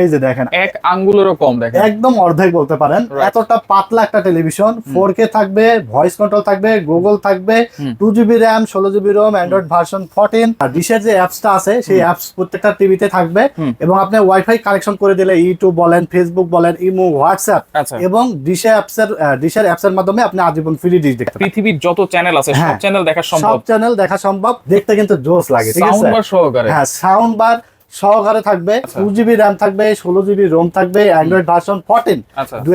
এই যে দেখেন এক আঙ্গুলেরও কম দেখেন। একদম অর্ধেক বলতে পারেন। এতটা পাতলা একটা টেলিভিশন ফোর কে থাকবে ভয়েস কন্ট্রোল থাকবে গুগল থাকবে। টু জিবি র্যাম ষোলো GB ROM Android version fourteen আর ডিশের যে অ্যাপসটা আছে সেই অ্যাপস প্রত্যেকটা টিভিতে থাকবে। এবং আপনি ওয়াইফাই কানেকশন করে দিলে ইউটিউব বলেন ফেসবুক বলেন ইমো হোয়াটসঅ্যাপ আচ্ছা। এবং ডিশে অ্যাপসের ডিশের অ্যাপসের মাধ্যমে আপনি আজীবন ফ্রি ডিশ দেখতে পৃথিবীর যত চ্যানেল আছে সব। চ্যানেল দেখা সম্ভব। সব চ্যানেল দেখা সম্ভব। দেখতে কিন্তু জোস লাগে ঠিক সাউন্ড বার সহকারে। হ্যাঁ সাউন্ড বার সহকারে থাকবে। টু জিবি র্যাম থাকবে ষোলো জিবি রোম থাকবে অ্যান্ড্রয়েড ভার্সন ফোরটিন দুই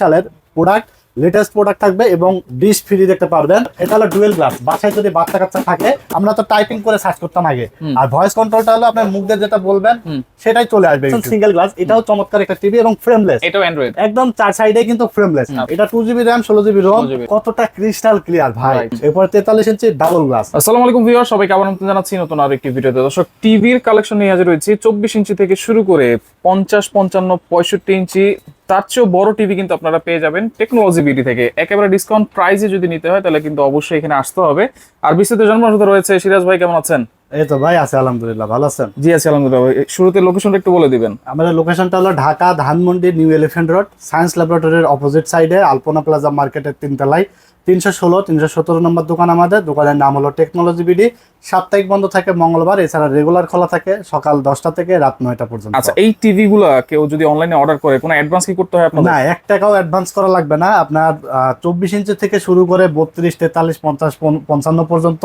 সালের প্রোডাক্ট লেটেস্ট প্রোডাক্ট থাকবে এবং ডিশ ফ্রি দেখতে পারবেন। এটা হলো ডুয়েল গ্লাস বাসায় যদি বাচ্চা কাচ্চা থাকে আমরা তো টাইপিং করে সার্চ করতাম আগে। আর ভয়েস কন্ট্রোলটা হলো আপনার মুখ দিয়ে যেটা বলবেন সেটাই চলে আসবে সিঙ্গেল গ্লাস এটাও চমৎকার একটা টিভি এবং ফ্রেমলেস এটাও অ্যান্ড্রয়েড একদম চার সাইডে কিন্তু ফ্রেমলেস। এটা টু জিবি র্যাম ষোলো জিবি রোম 16 কতটা ক্রিস্টাল ক্লিয়ার ভাই. এরপর তেতাল্লিশ ইঞ্চি ডাবল গ্লাস আসসালামু আলাইকুম ভিউয়ার সবাইকে আবার আমন্ত্রণ জানাচ্ছি নতুন আরও একটি ভিডিওতে। দর্শক টিভির কালেকশন নিয়ে হাজির হয়েছি চব্বিশ ইঞ্চি থেকে শুরু করে পঞ্চাশ পঞ্চান্ন পঁয়ষট্টি ইঞ্চি তার চেয়েও বড় টিভি কিন্তু আপনারা পেয়ে যাবেন টেকনোলজি বিডি থেকে। একেবারে ডিসকাউন্ট প্রাইসে যদি নিতে হয় তাহলে কিন্তু অবশ্যই এখানে আসতে হবে। আর বিস্তৃত জন্ম রয়েছে সিরাজ ভাই কেমন আছেন? এই তো ভাই আছে আলহামদুলিল্লাহ ভালো আছেন? জি আছি আলহামদুলিল্লাহ ভাই। শুরুতে লোকেশনটা একটু বলে দিবেন। আমাদের লোকেশনটা হলো Dhaka Dhanmondi new elephant road science ল্যাবরেটরির opposite সাইডে আলপনা প্লাজা মার্কেটের তিনতলায়। তিনশো ষোলো তিনশো সতেরো নম্বর দোকান আমাদের। দোকানের নাম হলো টেকনোলজি বিডি সাপ্তাহিক বন্ধ থাকে মঙ্গলবার এছাড়া রেগুলার খোলা থাকে সকাল দশটা থেকে রাত নয়টা পর্যন্ত। আচ্ছা এই টিভি গুলা কেউ যদি অনলাইনে অর্ডার করে কোনো অ্যাডভান্স কি করতে হয় আপনাদের? না এক টাকাও অ্যাডভান্স করা লাগবে না। আপনার চব্বিশ ইঞ্চি থেকে শুরু করে বত্রিশ তেতাল্লিশ পঞ্চাশ পঞ্চান্ন পর্যন্ত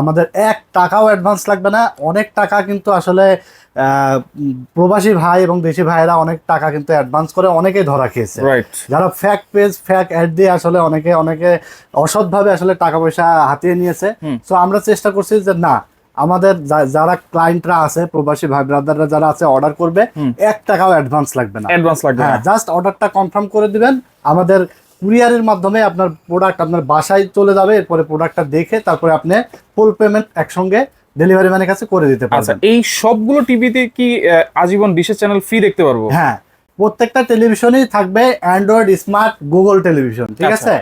আমাদের এক টাকাও অ্যাডভান্স লাগবে না। অনেক টাকা কিন্তু আসলে প্রবাসী ভাই এবং দেশি ভাইরা অনেক টাকা কিন্তু অ্যাডভান্স করে অনেকেই ধরা খেয়েছে। যারা ফ্যাক পেজ ফ্যাক অ্যাড দিয়ে আসলে অনেকে অনেকে অসৎভাবে আসলে টাকা পয়সা হাতিয়ে নিয়েছে। তো আমরা চেষ্টা করছি যে না আমাদের যারা ক্লায়েন্টরা আছে প্রবাসী ভাই ব্রাদাররা যারা আছে অর্ডার করবে। এক টাকাও অ্যাডভান্স লাগবে না। অ্যাডভান্স লাগবে না। জাস্ট অর্ডারটা কনফার্ম করে দিবেন। আমাদের কুরিয়ারের মাধ্যমে আপনার প্রোডাক্ট আপনার বাসায় চলে যাবে এরপরে প্রোডাক্টটা দেখে তারপরে আপনি ফুল পেমেন্ট একসঙ্গে ডেলিভারি ম্যানের কাছে করে দিতে আচ্ছা পারবেন। এই সবগুলো টিভিতে কি আজীবন বিশেষ চ্যানেল ফ্রি দেখতে পারব? হ্যাঁ প্রত্যেকটা টেলিভিশনই থাকবে অ্যান্ড্রয়েড স্মার্ট গুগল টেলিভিশন ঠিক আচ্ছা। আছে?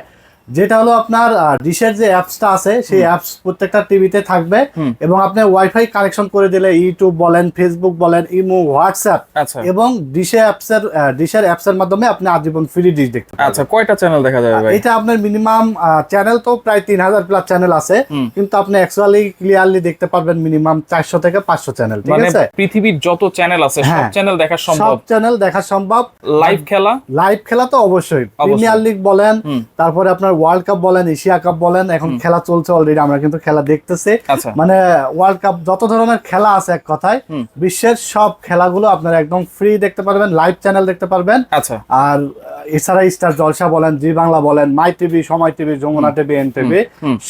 যেটা হলো আপনার ডিশের যে অ্যাপসটা আছে সেই অ্যাপস প্রত্যেকটা টিভিতে থাকবে এবং আপনি ওয়াইফাই কানেকশন করে দিলে ইউটিউব বলেন ফেসবুক বলেন ইমো হোয়াটসঅ্যাপ আচ্ছা। এবং ডিশে অ্যাপসের ডিশের অ্যাপসের মাধ্যমে আপনি আজীবন ফ্রি ডিশ দেখতে পারবেন। আচ্ছা কয়টা চ্যানেল দেখা যাবে ভাই? এটা আপনার মিনিমাম চ্যানেল তো প্রায় তিন হাজার প্লাস চ্যানেল আছে কিন্তু আপনি অ্যাকচুয়ালি ক্লিয়ারলি দেখতে পারবেন মিনিমাম চারশো থেকে পাঁচশো চ্যানেল ঠিক মানে আছে? পৃথিবীর যত চ্যানেল আছে সব। চ্যানেল দেখা সম্ভব? সব চ্যানেল দেখা সম্ভব। লাইভ খেলা? লাইভ খেলা তো অবশ্যই। প্রিমিয়ার লিগ বলেন তারপরে আপনার ওয়ার্ল্ড কাপ বলেন এশিয়া কাপ বলেন এখন খেলা চলছে অলরেডি আমরা কিন্তু খেলা দেখতেছি। আচ্ছা। মানে ওয়ার্ল্ড কাপ যত ধরনের খেলা আছে এক কথায় বিশ্বের সব খেলাগুলো আপনারা একদম ফ্রি দেখতে পারবেন লাইভ চ্যানেল দেখতে পারবেন। আচ্ছা। আর এছাড়া স্টার জলসা বলেন জি বাংলা বলেন my TV Somoy TV Jamuna TV N TV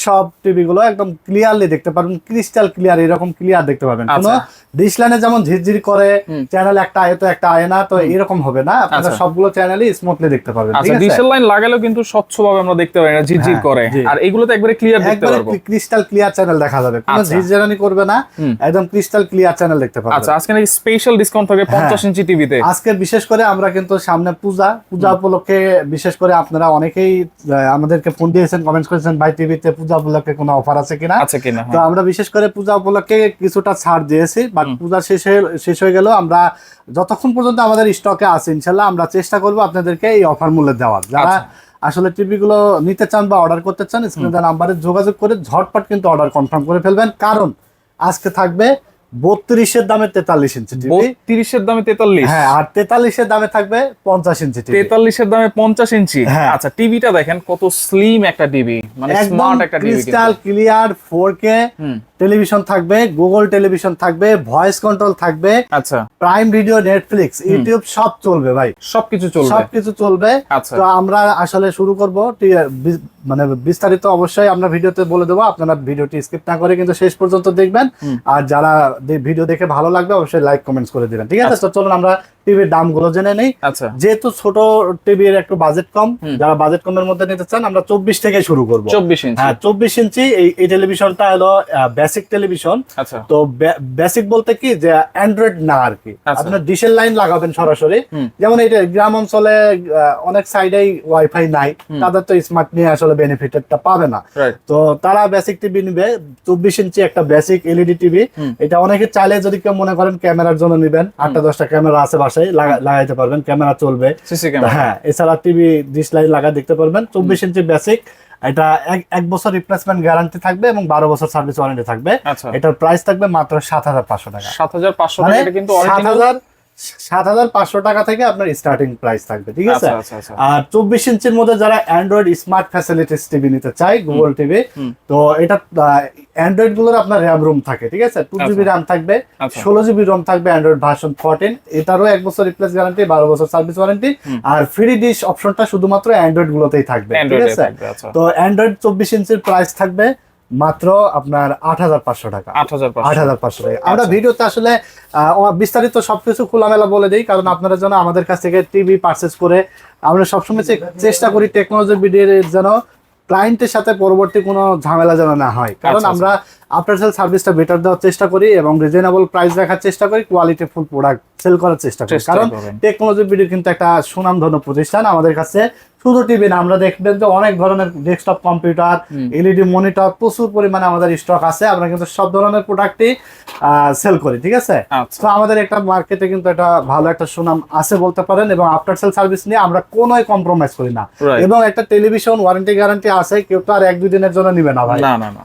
সব টিভি গুলো একদম ক্লিয়ারলি দেখতে পারবেন ক্রিস্টাল ক্লিয়ার এরকম ক্লিয়ার দেখতে পাবেন কোনো আচ্ছা। লাইনে যেমন ঝিরঝির করে চ্যানেল একটা আয় তো একটা আয় না তো এরকম হবে না। আপনারা আচ্ছা। সবগুলো চ্যানেলই স্মুথলি দেখতে পারবেন আচ্ছা ঠিক লাইন লাগালেও কিন্তু স্বচ্ছভাবে আমরা দেখতে পারি না ঝিরঝির হ্যাঁ, করে। জি। আর এগুলোতে একবারে ক্লিয়ার দেখতে একবারে পারব। ক্রিস্টাল ক্লিয়ার চ্যানেল দেখা যাবে কোনো আচ্ছা। ঝিরঝিরানি করবে না একদম ক্রিস্টাল ক্লিয়ার চ্যানেল দেখতে পারবেন। আচ্ছা আজকে নাকি স্পেশাল ডিসকাউন্ট থাকবে হ্যাঁ। পঞ্চাশ ইঞ্চি টিভিতে আজকে বিশেষ করে আমরা কিন্তু সামনে পূজা পূজা উপলক্ষে বিশেষ করে আপনারা অনেকেই আমাদেরকে ফোন দিয়েছেন কমেন্টস করেছেন ভাই টিভিতে পূজা উপলক্ষে কোনো অফার আছে কিনা? আচ্ছা কিনা তো আমরা বিশেষ করে পূজা উপলক্ষে কিছুটা ছাড় দিয়েছি বাট পূজা শেষ হয়ে শেষ হয়ে গেল আমরা যতক্ষণ পর্যন্ত আমাদের স্টকে আছে ইনশাল্লাহ আমরা চেষ্টা করব আপনাদেরকে এই অফার মূল্যে দেওয়ার। যারা আসলে টিভি গুলো নিতে চান বা অর্ডার করতে চান স্ক্রিনে নাম্বারে যোগাযোগ করে ঝটপট কিন্তু অর্ডার কনফার্ম করে ফেলবেন। কারণ আজকে থাকবে বত্রিশের দামে তেতাল্লিশ ইঞ্চি তিরিশের দামে তেতাল্লিশ? হ্যাঁ আর তেতাল্লিশের দামে থাকবে পঞ্চাশ ইঞ্চি তেতাল্লিশের দামে পঞ্চাশ ইঞ্চি হ্যাঁ। আচ্ছা টিভিটা দেখেন কত স্লিম একটা টিভি মানে স্মার্ট একটা TV crystal clear four K television থাকবে গুগল টেলিভিশন থাকবে ভয়েস কন্ট্রোল থাকবে আচ্ছা। প্রাইম ভিডিও নেটফ্লিক্স ইউটিউব সব চলবে ভাই। সবকিছু চলবে। সবকিছু চলবে। আচ্ছা। তো আমরা আসলে শুরু করব। মানে বিস্তারিত অবশ্যই আমরা ভিডিওতে বলে দেবো। আপনারা ভিডিওটি স্কিপ না করে কিন্তু শেষ পর্যন্ত দেখবেন। আর যারা ভিডিও দেখে ভালো লাগবে অবশ্যই লাইক কমেন্টস করে দিবেন। ঠিক আছে? তো চলুন আমরা টিভির দামগুলো জেনে নেই। আচ্ছা। যেহেতু ছোট টিভির একটু বাজেট কম যারা বাজেট কমের মধ্যে নিতে চান আমরা চব্বিশ থেকে শুরু করব। চব্বিশ ইঞ্চি। হ্যাঁ চব্বিশ ইঞ্চি এই এই টেলিভিশনটা হলো বেসিক টেলিভিশন আচ্ছা। তো বেসিক বলতে কি যে অ্যান্ড্রয়েড না আর কি। আপনার ডিশের লাইন লাগাবেন সরাসরি। যেমন এটা গ্রাম অঞ্চলে অনেক সাইডেই ওয়াইফাই নাই। তাদের তো স্মার্ট নিয়ে আসলে বেনিফিটেডটা পাবে না। তো তারা বেসিক টিভি নিবে। চব্বিশ ইঞ্চি একটা বেসিক এলইডি টিভি এটা অনেকে চাইলে যদি কেউ মনে করেন ক্যামেরার জন্য নিবেন। আটটা দশটা ক্যামেরা আছে বাসায় লাগাইতে পারবেন ক্যামেরা চলবে। সিসি হ্যাঁ এছাড়া টিভি ডিশ লাইট লাগা দেখতে পারবেন। চব্বিশ ইঞ্চি বেসিক এটা এক- এক বছর রিপ্লেসমেন্ট গ্যারান্টি থাকবে এবং বারো বছর সার্ভিস ওয়ারেন্টি থাকবে। আচ্ছা। এটার প্রাইস থাকবে মাত্র সাত হাজার পাঁচশো টাকা। সাত হাজার পাঁচশো মানে টাকা কিন্তু সাত হাজার সাত হাজার পাঁচশো টাকা থেকে আপনার স্টার্টিং প্রাইস থাকবে ঠিক আছে? আচ্ছা আচ্ছা আচ্ছা। আর চব্বিশ ইঞ্চির মধ্যে যারা অ্যান্ড্রয়েড স্মার্ট ফ্যাসিলিটিস টিভি নিতে চায় গুগল টিভি তো এটা অ্যান্ড্রয়েডগুলোর আপনার র্যাম রুম থাকে ঠিক আছে? টু জিবি র্যাম থাকবে। ষোলো জিবি রোম থাকবে অ্যান্ড্রয়েড ভার্সন ফোরটিন এটারও এক বছর রিপ্লেস গ্যারান্টি বারো বছর সার্ভিস ওয়ারেন্টি আর ফ্রি ডিশ অপশনটা শুধুমাত্র অ্যান্ড্রয়েড গুলোতেই থাকবে ঠিক আছে? তো অ্যান্ড্রয়েড চব্বিশ ইঞ্চির প্রাইস থাকবে মাত্র আপনার আট হাজার পাঁচশো টাকা। আট হাজার আট পাঁচশো হাজার পাঁচশো টাকা। আমরা আচ্ছা। ভিডিওতে আসলে বিস্তারিত সবকিছু খোলামেলা বলে দিই কারণ আপনারা যেন আমাদের কাছ থেকে টিভি পারচেস করে আমরা সবসময় চেষ্টা করি টেকনোলজি ভিডিওর যেন ক্লায়েন্টের সাথে পরবর্তী কোনো ঝামেলা যেন না হয়। কারণ আচ্ছা, আমরা আফটার সেল সার্ভিসটা বেটার দেওয়ার চেষ্টা করি এবং রিজনেবল প্রাইস রাখার চেষ্টা করি কোয়ালিটি ফুল প্রোডাক্ট সেল করার চেষ্টা করি। কারণ টেকনোলজি ভিডিও কিন্তু একটা সুনামধন্য প্রতিষ্ঠান। আমাদের কাছে শুধু টিভি না আমরা দেখবেন যে অনেক ধরনের ডেস্কটপ কম্পিউটার এলইডি মনিটর প্রচুর পরিমাণে আমাদের স্টক আছে। আমরা কিন্তু সব ধরনের প্রোডাক্টই সেল করি ঠিক আছে? আচ্ছা। তো আমাদের একটা মার্কেটে কিন্তু একটা ভালো একটা সুনাম আছে বলতে পারেন এবং আফটার সেল সার্ভিস নিয়ে আমরা কোনোই কম্প্রোমাইজ করি না। এবং একটা টেলিভিশন ওয়ারেন্টি গ্যারান্টি আছে কেউ তো আর এক দুই দিনের জন্য নিবে না ভাই।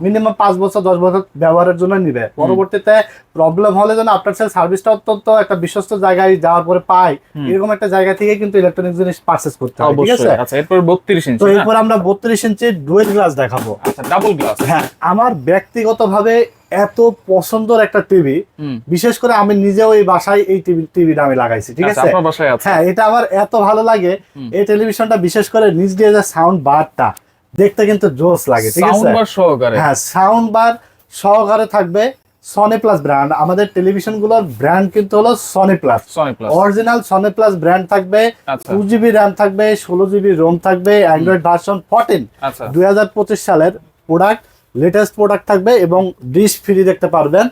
মিনিমাম পাঁচ বছর দশ বছর ব্যবহারের জন্য নিবে। পরবর্তীতে প্রবলেম হলে যেন আফটার সেল সার্ভিসটা অত্যন্ত একটা বিশ্বস্ত জায়গায় যাওয়ার পরে পাই এরকম একটা জায়গা থেকে কিন্তু ইলেকট্রনিক জিনিস পারচেস করতে হবে ঠিক আছে? আচ্ছা এরপর বত্রিশ ইঞ্চি তো এরপর আমরা বত্রিশ ইঞ্চি ডুয়েল গ্লাস দেখাবো। আচ্ছা ডাবল গ্লাস হ্যাঁ আমার ব্যক্তিগতভাবে এত পছন্দের একটা টিভি বিশেষ করে আমি নিজেও এই বাসায় এই টিভি টিভিটা আমি লাগাইছি ঠিক আচ্ছা আছে? হ্যাঁ এটা আমার এত ভালো লাগে এই টেলিভিশনটা বিশেষ করে নিজ দিয়ে যে সাউন্ড বারটা দেখতে কিন্তু জোস লাগে ঠিক সাউন্ড আছে? বার সহকারে। হ্যাঁ সাউন্ড বার সহকারে থাকবে সনি প্লাস ব্র্যান্ড আমাদের টেলিভিশনগুলোর ব্র্যান্ড কিন্তু হলো Sony plus Sony plus original Sony plus brand থাকবে টু জিবি র্যাম থাকবে ষোলো জিবি রোম থাকবে অ্যান্ড্রয়েড ভার্সন ফোরটিন দুই হাজার পঁচিশ সালের প্রোডাক্ট লেটেস্ট প্রোডাক্ট থাকবে এবং ডিশ ফ্রি দেখতে পারবেন।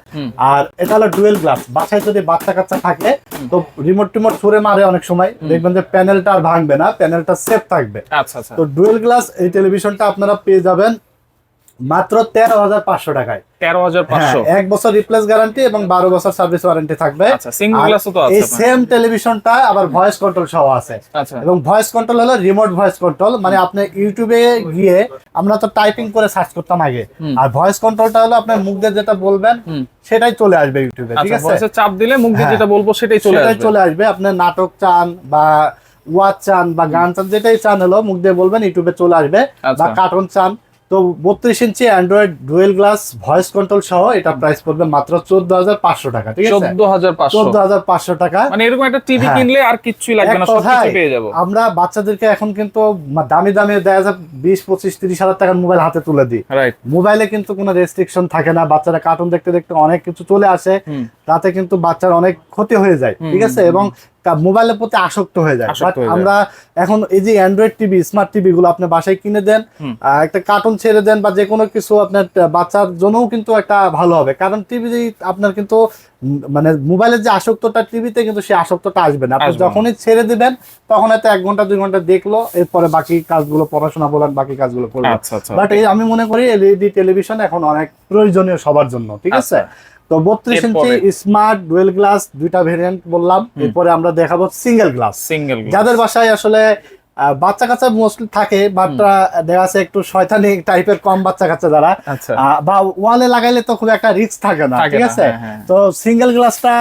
আর এটা হলো ডুয়েল গ্লাস বাসায় যদি বাচ্চা কাচ্চা থাকে তো রিমোট টিমোট ছুড়ে মারে অনেক সময়। দেখবেন যে প্যানেলটা আর ভাঙবে না প্যানেলটা সেফ থাকবে। আচ্ছা আচ্ছা। তো ডুয়েল গ্লাস এই টেলিভিশনটা আপনারা পেয়ে যাবেন। মাত্র তেরো হাজার পাঁচশো টাকায়। তেরো হাজার হ্যাঁ, পাঁচশো এক বছর রিপ্লেস গ্যারান্টি এবং বারো বছর সার্ভিস ওয়ারেন্টি থাকবে। আচ্ছা এই সেম টেলিভিশনটা আবার ভয়েস কন্ট্রোল সহ আছে। আচ্ছা। এবং ভয়েস কন্ট্রোল হলো রিমোট ভয়েস কন্ট্রোল মানে আপনি ইউটিউবে গিয়ে আমরা তো টাইপিং করে সার্চ করতাম আগে। আর ভয়েস কন্ট্রোলটা হলো আপনার মুখ দিয়ে যেটা বলবেন সেটাই চলে আসবে ইউটিউবে ঠিক আচ্ছা আছে চাপ দিলে মুখ দিয়ে হ্যাঁ। যেটা বলব সেটাই চলে সেটাই আসবে। চলে আসবে। আপনি নাটক চান বা ওয়াচ চান বা গান চান যেটাই চান হলো মুখ দিয়ে বলবেন ইউটিউবে চলে আসবে বা। কার্টুন চান তো বত্রিশ inch Android dual glass voice control সহ এটা প্রাইস পড়বে মাত্র চোদ্দ হাজার পাঁচশো টাকা ঠিক আছে? চোদ্দ হাজার চোদ্দ হাজার পাঁচশো টাকা। মানে এরকম একটা টিভি হ্যাঁ। কিনলে আর কিচ্ছুই লাগবে না সবকিছু পেয়ে যাব। আমরা বাচ্চাদেরকে এখন কিন্তু দামি দামি দেখা যায় বিশ পঁচিশ তিরিশ হাজার টাকার মোবাইল হাতে তুলে দিই। মোবাইলে কিন্তু কোনো রেস্ট্রিকশন থাকে না বাচ্চারা কার্টুন দেখতে দেখতে অনেক কিছু চলে আসে। তাতে কিন্তু বাচ্চার অনেক ক্ষতি হয়ে যায় ঠিক আছে? এবং মোবাইলের প্রতি আসক্ত হয়ে যায়। আমরা এখন এই যে অ্যান্ড্রয়েড টিভি স্মার্ট টিভি গুলো আপনি বাসায় কিনে দেন একটা কার্টুন ছেড়ে দেন বা যে কোনো কিছু আপনার বাচ্চার জন্যও কিন্তু একটা ভালো হবে। কারণ টিভি আপনার কিন্তু মানে মোবাইলের যে আসক্তটা টিভিতে কিন্তু সেই আসক্তটা আসবে না। আপনি যখনই ছেড়ে দিবেন তখন হয়তো এক ঘণ্টা দুই ঘণ্টা দেখল এরপরে বাকি কাজগুলো পড়াশোনা বলেন বাকি কাজগুলো করল আচ্ছা আচ্ছা বাট এই আমি মনে করি এলইডি টেলিভিশন এখন অনেক প্রয়োজনীয় সবার জন্য ঠিক আছে? তো বত্রিশ ইঞ্চি। স্মার্ট ডুয়েল গ্লাস দুইটা ভেরিয়েন্ট বললাম। এরপরে আমরা দেখাবো সিঙ্গেল গ্লাস সিঙ্গেল যাদের বাসায় আসলে বাচ্চা কাচ্চা মোস্টলি থাকে বাট দেখা যাচ্ছে একটু শয়তানি টাইপের কম বাচ্চা কাচ্চা যারা। আচ্ছা। বা ওয়ালে লাগাইলে তো খুব একটা রিস্ক থাকে না ঠিক আছে? হ্যাঁ, হ্যাঁ। তো সিঙ্গেল গ্লাসটা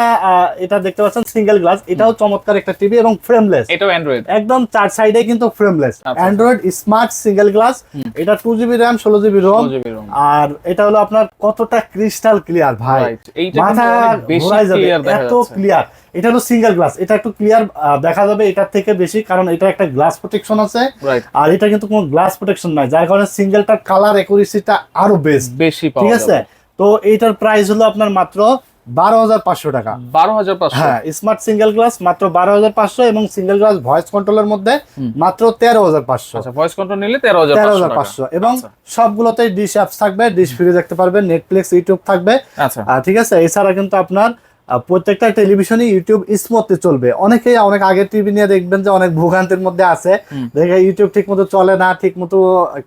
এটা দেখতে পাচ্ছেন সিঙ্গেল গ্লাস এটাও চমৎকার একটা টিভি এবং ফ্রেমলেস এটাও অ্যান্ড্রয়েড একদম চার সাইডে কিন্তু frameless. Android smart single glass এটা টু জিবি র্যাম ষোলো জিবি রোম আর এটা হলো আপনার কতটা ক্রিস্টাল ক্লিয়ার ভাই। এইটা মাথা ঘোরায় যাবে এত ক্লিয়ার এটা হলো সিঙ্গেল গ্লাস এটা একটু ক্লিয়ার দেখা যাবে এটার থেকে বেশি কারণ এটা একটা গ্লাস প্রোটেকশন আছে। আর এটা কিন্তু কোনো গ্লাস প্রোটেকশন নাই যার কারণে সিঙ্গেলটার কালার একুরেসিটা আরও বেস্ট বেশি ঠিক আছে? তো এইটার প্রাইস হলো আপনার মাত্র বারো হাজার পাঁচশো টাকা। বারো হাজার পাঁচশো? হ্যাঁ স্মার্ট সিঙ্গেল গ্লাস মাত্র বারো হাজার পাঁচশো এবং সিঙ্গেল গ্লাস ভয়েস কন্ট্রোলের মধ্যে মাত্র তেরো হাজার পাঁচশো। আচ্ছা ভয়েস কন্ট্রোল নিলে তেরো হাজার তেরো হাজার পাঁচশো এবং আচ্ছা। সবগুলোতেই ডিশ অ্যাপস থাকবে ডিশ ফ্রি দেখতে পারবেন নেটফ্লিক্স ইউটিউব থাকবে। আচ্ছা। ঠিক আছে? এছাড়া কিন্তু আপনার প্রত্যেকটা টেলিভিশনে ইউটিউব স্মুথলি চলবে। অনেকেই অনেক আগে টিভি নিয়ে দেখবেন যে অনেক ভোগান্তির মধ্যে আছে। দেখে ইউটিউব ঠিক মতো চলে না ঠিক মতো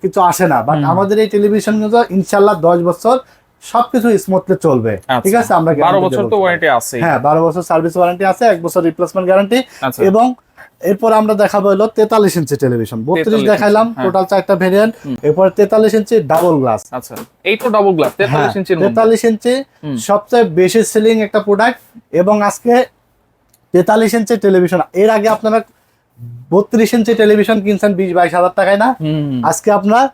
কিছু আসে না। বাট আমাদের এই টেলিভিশন কিন্তু ইনশাল্লাহ দশ বছর সবকিছু স্মুথলি চলবে। ঠিক আছে আমরা বারো বছর তো ওয়ারেন্টি আছে হ্যাঁ বারো বছর সার্ভিস ওয়ারেন্টি আছে এক বছর রিপ্লেসমেন্ট গ্যারান্টি আচ্ছা। এবং এরপর আমরা দেখাবো হলো তেতাল্লিশ ইঞ্চি টেলিভিশন। বত্রিশ দেখাইলাম হ্যাঁ। টোটাল চারটা ভেরিয়েন্ট এরপর তেতাল্লিশ ইঞ্চি ডাবল গ্লাস আচ্ছা এই তো ডাবল গ্লাস তেতাল্লিশ ইঞ্চির মধ্যে। তেতাল্লিশ ইঞ্চি সবচেয়ে বেশি সেলিং একটা প্রোডাক্ট এবং আজকে তেতাল্লিশ ইঞ্চি টেলিভিশন এর আগে আপনারা বত্রিশ ইঞ্চি টেলিভিশন কিনছেন বিশ বাইশ হাজার টাকায় না? আজকে আপনার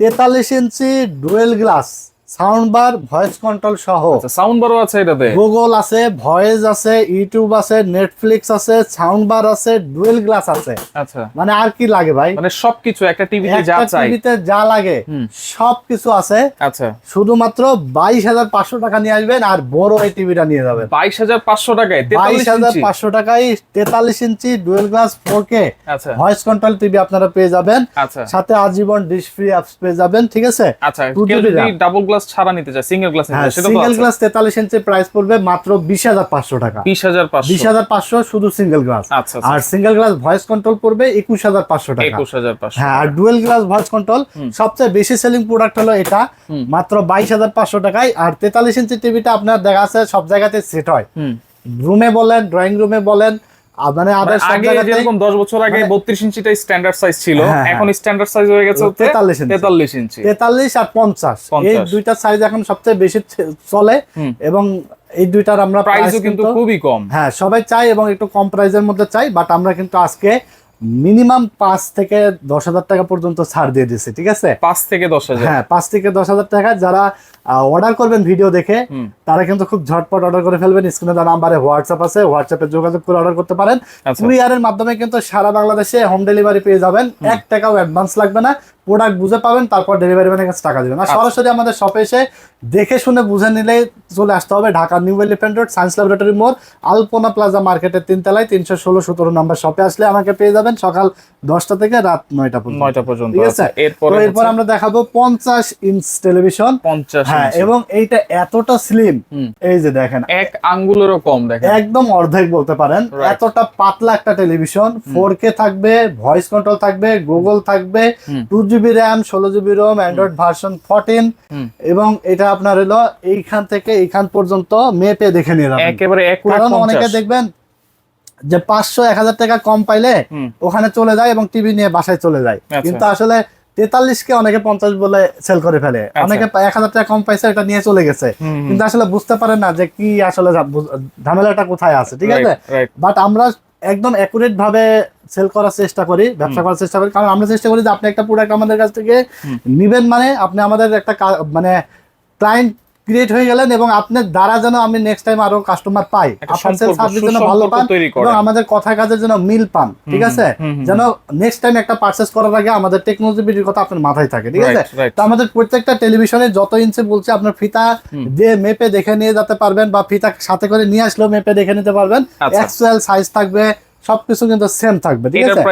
তেতাল্লিশ inch dual glass sound bar voice control সহ। আচ্ছা সাউন্ড বারও আছে এটাতে? গুগল আছে ভয়েস আছে ইউটিউব আছে নেটফ্লিক্স আছে সাউন্ড বার আছে ডুয়েল গ্লাস আছে। আচ্ছা। মানে আর কি লাগে ভাই? মানে সবকিছু একটা টিভিতে যা চাই। টিভিতে যা লাগে হুম। সব কিছু আছে। আচ্ছা। শুধুমাত্র বাইশ হাজার পাঁচশো টাকা নিয়ে আসবেন আর বড় এই টিভিটা নিয়ে যাবেন। বাইশ হাজার পাঁচশো টাকায় বাইশ তেতাল্লিশ হাজার ইঞ্চি পাঁচশো টাকায় তেতাল্লিশ inch dual glass four K আচ্ছা। ভয়েস কন্ট্রোল টিভি আপনারা পেয়ে যাবেন। আচ্ছা। সাথে আজীবন ডিশ ফ্রি অ্যাপস পেয়ে যাবেন ঠিক আছে? আচ্ছা। ডাবল গ্লাস ছাড়া নিতে চায় সিঙ্গেল গ্লাস নিতে চায় সিঙ্গেল গ্লাস তেতাল্লিশ ইঞ্চি প্রাইস পড়বে মাত্র বিশ হাজার পাঁচশো টাকা। বিশ হাজার পাঁচশো। বিশ হাজার পাঁচশো শুধু সিঙ্গেল গ্লাস আচ্ছা আচ্ছা। আর সিঙ্গেল গ্লাস ভয়েস কন্ট্রোল পড়বে একুশ হাজার পাঁচশো টাকা। একুশ হাজার পাঁচশো হ্যাঁ আর ডুয়েল গ্লাস ভয়েস কন্ট্রোল সবচেয়ে বেশি সেলিং প্রোডাক্ট হলো এটা মাত্র বাইশ হাজার পাঁচশো টাকায়। আর তেতাল্লিশ ইঞ্চি টিভিটা আপনার দেখা আছে সব জায়গাতে সেট হয়। রুমে বলেন ড্রয়িং রুমে বলেন মানে মানে আগে যেরকম দশ বছর আগে মানে- বত্রিশ ইঞ্চিটাই স্ট্যান্ডার্ড সাইজ ছিল হ্যাঁ, হ্যাঁ। এখন স্ট্যান্ডার্ড সাইজ হয়ে গেছে হচ্ছে 43 ইঞ্চি। তেতাল্লিশ ইঞ্চি। তেতাল্লিশ আর পঞ্চাশ। এই 50 দুইটা সাইজ এখন সবচেয়ে বেশি চলে এবং এই দুইটার আমরা প্রাইসও কিন্তু খুবই কম। হ্যাঁ সবাই চাই এবং একটু কম প্রাইসের মধ্যে চাই বাট আমরা কিন্তু আজকে মিনিমাম পাঁচ থেকে দশ হাজার টাকা পর্যন্ত ছাড় দিয়ে দিচ্ছে ঠিক আছে? পাঁচ থেকে দশ হাজার। হ্যাঁ পাঁচ থেকে দশ হাজার টাকা যারা অর্ডার করবেন ভিডিও দেখে তারা কিন্তু খুব ঝটপট অর্ডার করে ফেলবেন। স্ক্রিনে তার নাম্বারে হোয়াটসঅ্যাপ আছে হোয়াটসঅ্যাপে যোগাযোগ করে অর্ডার করতে পারেন। আচ্ছা। কুরিয়ারের মাধ্যমে কিন্তু সারা বাংলাদেশে হোম ডেলিভারি পেয়ে যাবেন। এক টাকাও অ্যাডভান্স লাগবে না। প্রোডাক্ট বুঝে পাবেন তারপর ডেলিভারি ম্যানের কাছে টাকা দিবেন। আর আচ্ছা। সরাসরি আমাদের শপে এসে দেখে শুনে বুঝে নিলে চলে আসতে হবে। Dhaka new elephant road science laboratory মোড় আলপনা প্লাজা মার্কেটের তিনতলায় তিনশো ষোলো সতেরো নম্বর শপে আসলে আমাকে পেয়ে যাবেন সকাল দশটা থেকে রাত নয়টা পর্যন্ত। নয়টা পর্যন্ত ঠিক আছে? আচ্ছা, এরপর আমরা দেখাবো পঞ্চাশ ইঞ্চ টেলিভিশন পঞ্চাশ হ্যাঁ এবং এইটা এতটা স্লিম এই যে দেখেন। এক আঙ্গুলেরও কম দেখেন। একদম অর্ধেক বলতে পারেন। এতটা পাতলা একটা টেলিভিশন ফোর কে থাকবে ভয়েস কন্ট্রোল থাকবে গুগল থাকবে টু জিবি র্যাম ষোলো GB ROM Android version fourteen এবং এটা আপনার হলো এইখান থেকে এইখান পর্যন্ত মেপে দেখে যাবেন। একেবারে কারণ অনেকে দেখবেন যে পাঁচশো এক হাজার টাকা কম পাইলে ওখানে চলে যায় এবং টিভি নিয়ে বাসায় চলে যায়। আচ্ছা। কিন্তু আসলে তেতাল্লিশ কে অনেকে পঞ্চাশ বলে সেল করে ফেলে। আচ্ছা। অনেকে এক হাজার টাকা কম পাইছে এটা নিয়ে চলে গেছে। কিন্তু আসলে বুঝতে পারে না যে কি আসলে ঝামেলাটা কোথায় আছে ঠিক আছে? বাট আমরা একদম অ্যাকুরেট ভাবে সেল করার চেষ্টা করি ব্যবসা করার চেষ্টা করি। কারণ আমরা চেষ্টা করি যে আপনি একটা প্রোডাক্ট আমাদের কাছ থেকে নিবেন মানে আপনি আমাদের একটা মানে ক্লায়েন্ট ক্রিয়েট হয়ে গেলেন এবং আপনার দ্বারা যেন আমি নেক্সট টাইম আরও কাস্টমার পাই। আপনার সেল সার্ভিস যেন ভালো পান এবং আমাদের কথা কাজের জন্য মিল পান ঠিক আছে? যেন নেক্সট টাইম একটা পারচেস করার আগে আমাদের টেকনোলজি বিডির কথা আপনার মাথায় থাকে ঠিক আছে. তো আমাদের প্রত্যেকটা টেলিভিশনে যত ইঞ্চি বলছে আপনার ফিতা দিয়ে মেপে দেখে নিয়ে যেতে পারবেন বা ফিতা সাথে করে নিয়ে আসলেও মেপে দেখে নিতে পারবেন। আচ্ছা। এক্সেল সাইজ থাকবে সবকিছু কিন্তু সেম থাকবে ঠিক আছে?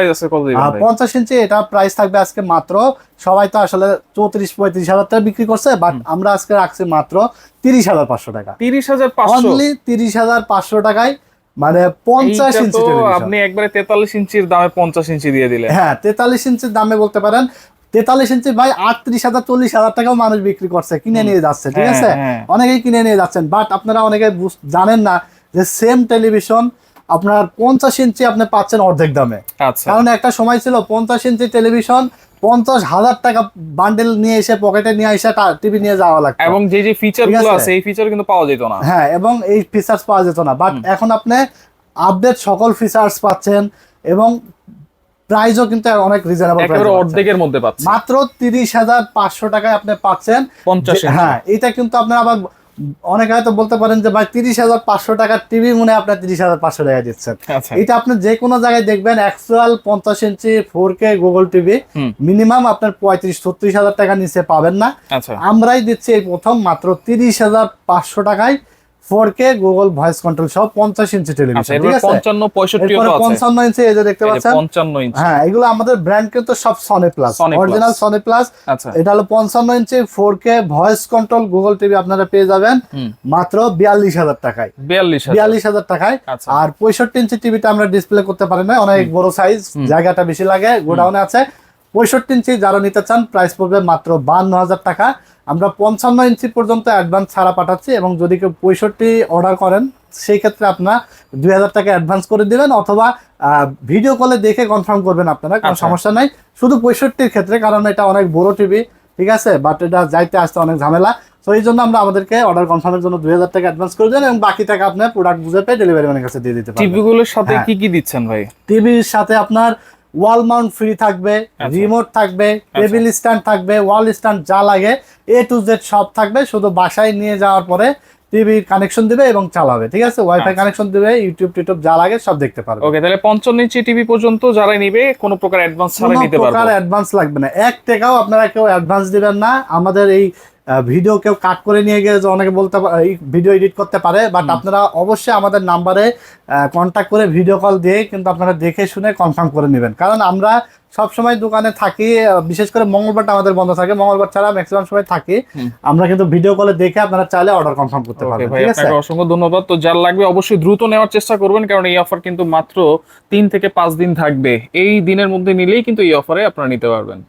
পঞ্চাশ ইঞ্চি এটা প্রাইস থাকবে আজকে মাত্র সবাই তো আসলে চৌত্রিশ পঁয়ত্রিশ হাজার টাকা বিক্রি করছে বাট আমরা আজকে রাখছি মাত্র তিরিশ হাজার পাঁচশো টাকা। তিরিশ হাজার অনলি তিরিশ হাজার পাঁচশো টাকায় মানে পঞ্চাশ ইঞ্চি আপনি একবারে তেতাল্লিশ ইঞ্চির দামে পঞ্চাশ ইঞ্চি দিয়ে দিলেন। হ্যাঁ তেতাল্লিশ ইঞ্চির দামে বলতে পারেন তেতাল্লিশ ইঞ্চি ভাই আটত্রিশ হাজার চল্লিশ হাজার টাকাও মানুষ বিক্রি করছে কিনে নিয়ে যাচ্ছে ঠিক হ্যাঁ, আছে? হ্যাঁ। অনেকেই কিনে নিয়ে যাচ্ছেন বাট আপনারা অনেকে জানেন না যে সেম টেলিভিশন আপনার পঞ্চাশ ইঞ্চি আপনি পাচ্ছেন অর্ধেক দামে। আচ্ছা। কারণ একটা সময় ছিল পঞ্চাশ ইঞ্চি টেলিভিশন পঞ্চাশ হাজার টাকা বান্ডেল নিয়ে এসে পকেটে নিয়ে এসে টিভি নিয়ে যাওয়া লাগতো। এবং যে যে ফিচার আছে? এই ফিচার কিন্তু পাওয়া যেত না। হ্যাঁ এবং এই ফিচার্স পাওয়া যেত না। বাট এখন আপনি আপডেট সকল ফিচার্স পাচ্ছেন এবং প্রাইসও কিন্তু অনেক রিজনেবল একেবারে অর্ধেকের মধ্যে পাচ্ছে মাত্র তিরিশ হাজার পাঁচশো টাকায় আপনি পাচ্ছেন। পঞ্চাশ হ্যাঁ এটা কিন্তু আপনার আবার অনেকে হয়তো বলতে পারেন যে ভাই তিরিশ হাজার পাঁচশো টাকার টিভি মনে আপনার তিরিশ হাজার পাঁচশো টাকা দিচ্ছেন আচ্ছা। এটা আপনি যে কোনো জায়গায় দেখবেন অ্যাকচুয়াল পঞ্চাশ inch four K Google TV minimum আপনার পঁয়ত্রিশ ছত্রিশ হাজার টাকা নিচে পাবেন না। আচ্ছা। আমরাই দিচ্ছি এই প্রথম মাত্র তিরিশ হাজার পাঁচশো টাকায় ফোর গুগল ভয়েস কন্ট্রোল সহ পঞ্চাশ ইঞ্চি টেলিভিশন ঠিক আছে? পঞ্চান্ন পঁয়ষট্টি এরপরে পঞ্চান্ন ইঞ্চি এই যে দেখতে পাচ্ছেন? পঞ্চান্ন ইঞ্চি হ্যাঁ এগুলো আমাদের ব্র্যান্ড কিন্তু সব Sony plus original Sony plus এটা হলো পঞ্চান্ন inch four voice control Google TV আপনারা পেয়ে যাবেন। মাত্র বিয়াল্লিশ হাজার টাকায়। বিয়াল্লিশ হাজার। টাকায়। আচ্ছা। আর পঁয়ষট্টি ইঞ্চি টিভিটা আমরা ডিসপ্লে করতে পারি না অনেক বড় সাইজ জায়গাটা বেশি লাগে গোডাউনে আছে। পঁয়ষট্টি ইঞ্চি যারা নিতে চান প্রাইস পড়বে মাত্র বান্ন হাজার টাকা। আমরা পঞ্চান্ন ইঞ্চি পর্যন্ত অ্যাডভান্স ছাড়া পাঠাচ্ছি এবং যদি কেউ পঁয়ষট্টি অর্ডার করেন সেই ক্ষেত্রে আপনার দুই হাজার টাকা অ্যাডভান্স করে দিবেন অথবা ভিডিও কলে দেখে কনফার্ম করবেন আপনারা কোনো আচ্ছা। সমস্যা নাই। শুধু পঁয়ষট্টির ক্ষেত্রে কারণ এটা অনেক বড় টিভি ঠিক আছে? বাট এটা যাইতে আসতে অনেক ঝামেলা। তো এই জন্য আমরা আমাদেরকে অর্ডার কনফার্মের জন্য দুই হাজার টাকা অ্যাডভান্স করে দেন এবং বাকি টাকা আপনার প্রোডাক্ট বুঝে পেয়ে ডেলিভারি ম্যানের কাছে দিয়ে দিতে পারবেন। টিভি গুলোর সাথে হ্যাঁ। কি কি দিচ্ছেন ভাই? টিভির সাথে আপনার ওয়াল মাউন্ট ফ্রি থাকবে। রিমোট থাকবে টেবিল স্ট্যান্ড থাকবে ওয়াল স্ট্যান্ড যা লাগে এ টু জেড সব থাকবে শুধু বাসায় নিয়ে যাওয়ার পরে টিভি কানেকশন দিবে এবং চালাবে ঠিক আছে? ওয়াইফাই। কানেকশন দিবে ইউটিউব টিউটিউব যা লাগে সব দেখতে পারবে। ওকে তাহলে পঞ্চান্ন ইঞ্চি টিভি পর্যন্ত যারাই নিবে কোনো প্রকার অ্যাডভান্স ছাড়াই কোনো প্রকার অ্যাডভান্স লাগবে না। এক টাকাও আপনারা কেউ অ্যাডভান্স দিবেন না। আমাদের এই ভিডিও কেউ কাট করে নিয়ে গিয়ে অনেকে বলতে ভিডিও এডিট করতে পারে বাট আপনারা অবশ্যই আমাদের নাম্বারে কন্ট্যাক্ট করে ভিডিও কল দিয়ে কিন্তু আপনারা দেখে শুনে কনফার্ম করে নেবেন। কারণ আমরা সব সময় দোকানে থাকি বিশেষ করে মঙ্গলবারটা আমাদের বন্ধ থাকে মঙ্গলবার ছাড়া ম্যাক্সিমাম সময় থাকি। আমরা কিন্তু ভিডিও কলে দেখে আপনারা চাইলে অর্ডার কনফার্ম করতে পারবেন ঠিক আছে? অসংখ্য ধন্যবাদ। তো যার লাগবে অবশ্যই দ্রুত নেওয়ার চেষ্টা করবেন কারণ এই অফার কিন্তু মাত্র তিন থেকে পাঁচ দিন থাকবে। এই দিনের মধ্যে নিলেই কিন্তু এই অফারে আপনারা নিতে পারবেন।